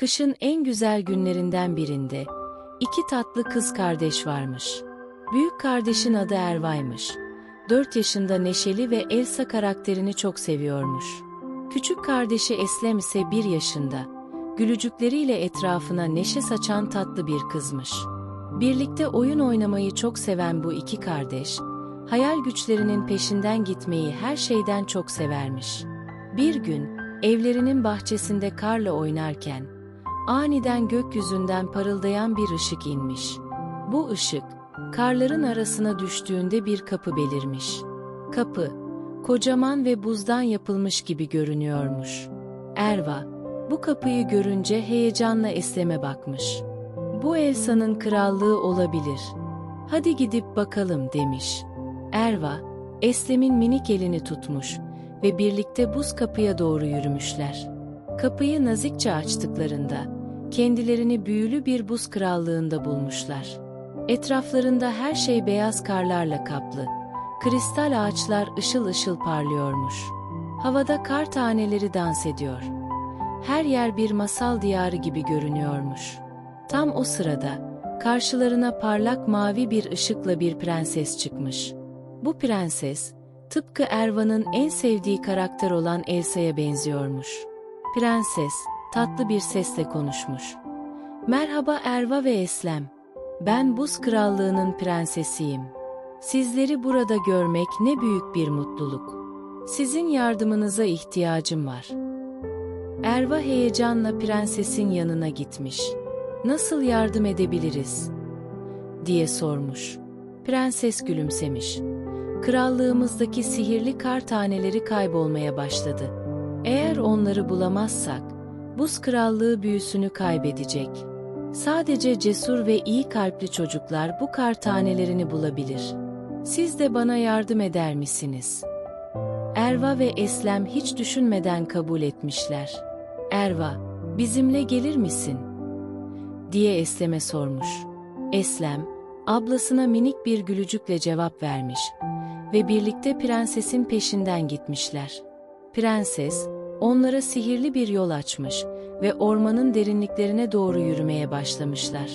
Kışın en güzel günlerinden birinde iki tatlı kız kardeş varmış. Büyük kardeşin adı Erva'ymış. 4 yaşında neşeli ve Elsa karakterini çok seviyormuş. Küçük kardeşi Eslem ise 1 yaşında. Gülücükleriyle etrafına neşe saçan tatlı bir kızmış. Birlikte oyun oynamayı çok seven bu iki kardeş, hayal güçlerinin peşinden gitmeyi her şeyden çok severmiş. Bir gün, evlerinin bahçesinde karla oynarken, aniden gökyüzünden parıldayan bir ışık inmiş. Bu ışık, karların arasına düştüğünde bir kapı belirmiş. Kapı, kocaman ve buzdan yapılmış gibi görünüyormuş. Erva, bu kapıyı görünce heyecanla Eslem'e bakmış. Bu Elsa'nın krallığı olabilir. Hadi gidip bakalım demiş. Erva, Eslem'in minik elini tutmuş ve birlikte buz kapıya doğru yürümüşler. Kapıyı nazikçe açtıklarında, kendilerini büyülü bir buz krallığında bulmuşlar. Etraflarında her şey beyaz karlarla kaplı, kristal ağaçlar ışıl ışıl parlıyormuş. Havada kar taneleri dans ediyor. Her yer bir masal diyarı gibi görünüyormuş. Tam o sırada, karşılarına parlak mavi bir ışıkla bir prenses çıkmış. Bu prenses, tıpkı Erva'nın en sevdiği karakter olan Elsa'ya benziyormuş. Prenses, tatlı bir sesle konuşmuş. Merhaba Erva ve Eslem. Ben Buz Krallığı'nın prensesiyim. Sizleri burada görmek ne büyük bir mutluluk. Sizin yardımınıza ihtiyacım var. Erva heyecanla prensesin yanına gitmiş. Nasıl yardım edebiliriz? diye sormuş. Prenses gülümsemiş. Krallığımızdaki sihirli kar taneleri kaybolmaya başladı. Eğer onları bulamazsak, buz krallığı büyüsünü kaybedecek. Sadece cesur ve iyi kalpli çocuklar bu kar tanelerini bulabilir. Siz de bana yardım eder misiniz? Erva ve Eslem hiç düşünmeden kabul etmişler. Erva, bizimle gelir misin? diye Eslem'e sormuş. Eslem, ablasına minik bir gülücükle cevap vermiş ve birlikte prensesin peşinden gitmişler. Prenses, onlara sihirli bir yol açmış ve ormanın derinliklerine doğru yürümeye başlamışlar.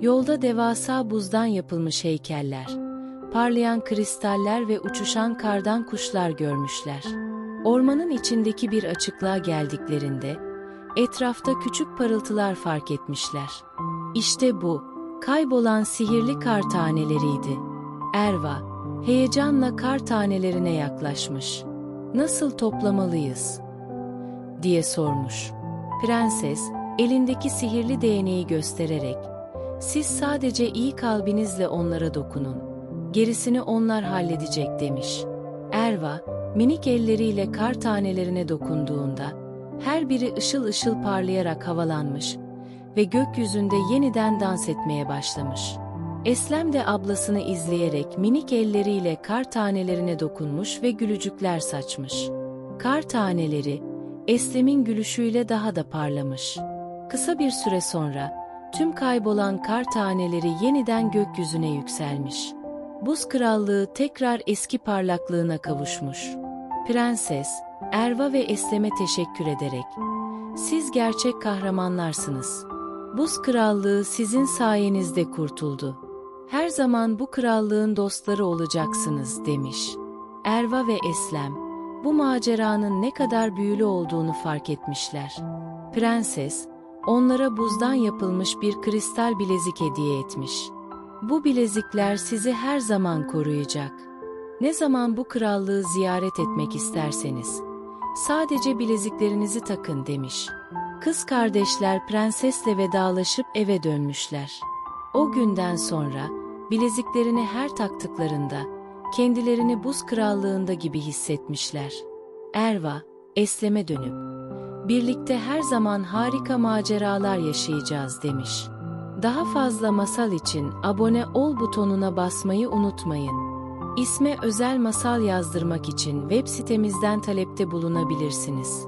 Yolda devasa buzdan yapılmış heykeller, parlayan kristaller ve uçuşan kardan kuşlar görmüşler. Ormanın içindeki bir açıklığa geldiklerinde, etrafta küçük parıltılar fark etmişler. İşte bu, kaybolan sihirli kar taneleriydi. Erva, heyecanla kar tanelerine yaklaşmış. Nasıl toplamalıyız? diye sormuş. Prenses, elindeki sihirli değneği göstererek, siz sadece iyi kalbinizle onlara dokunun, gerisini onlar halledecek demiş. Erva, minik elleriyle kar tanelerine dokunduğunda, her biri ışıl ışıl parlayarak havalanmış ve gökyüzünde yeniden dans etmeye başlamış. Eslem de ablasını izleyerek minik elleriyle kar tanelerine dokunmuş ve gülücükler saçmış. Kar taneleri, Eslem'in gülüşüyle daha da parlamış. Kısa bir süre sonra, tüm kaybolan kar taneleri yeniden gökyüzüne yükselmiş. Buz krallığı tekrar eski parlaklığına kavuşmuş. Prenses, Erva ve Eslem'e teşekkür ederek, siz gerçek kahramanlarsınız. Buz krallığı sizin sayenizde kurtuldu. Her zaman bu krallığın dostları olacaksınız demiş. Erva ve Eslem, bu maceranın ne kadar büyülü olduğunu fark etmişler. Prenses, onlara buzdan yapılmış bir kristal bilezik hediye etmiş. Bu bilezikler sizi her zaman koruyacak. Ne zaman bu krallığı ziyaret etmek isterseniz, sadece bileziklerinizi takın demiş. Kız kardeşler prensesle vedalaşıp eve dönmüşler. O günden sonra, bileziklerini her taktıklarında, kendilerini buz krallığında gibi hissetmişler. Erva, Eslem'e dönüp, birlikte her zaman harika maceralar yaşayacağız demiş. Daha fazla masal için abone ol butonuna basmayı unutmayın. İsme özel masal yazdırmak için web sitemizden talepte bulunabilirsiniz.